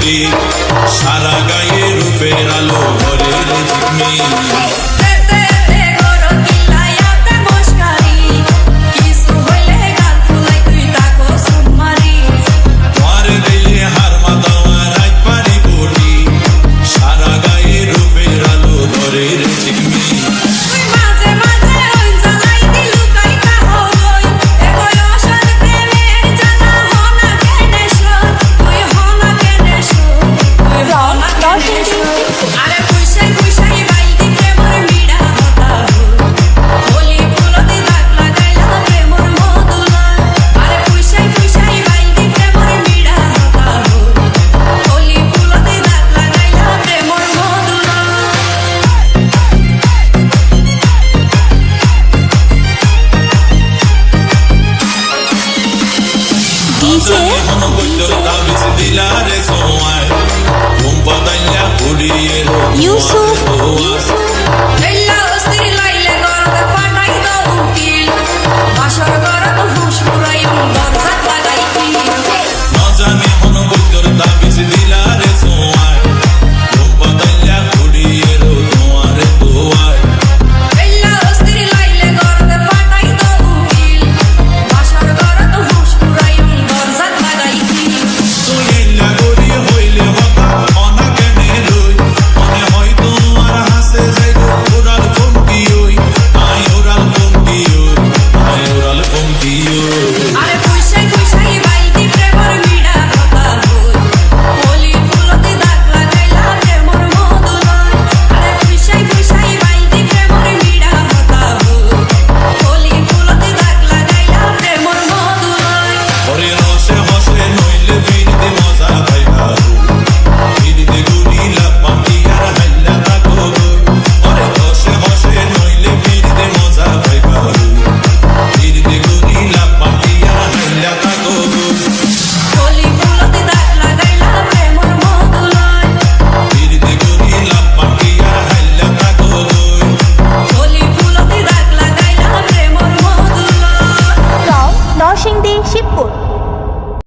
ঝিকমিক সারা গায়ে রূপের আলো ভরে ঝিকমিক। Yusuf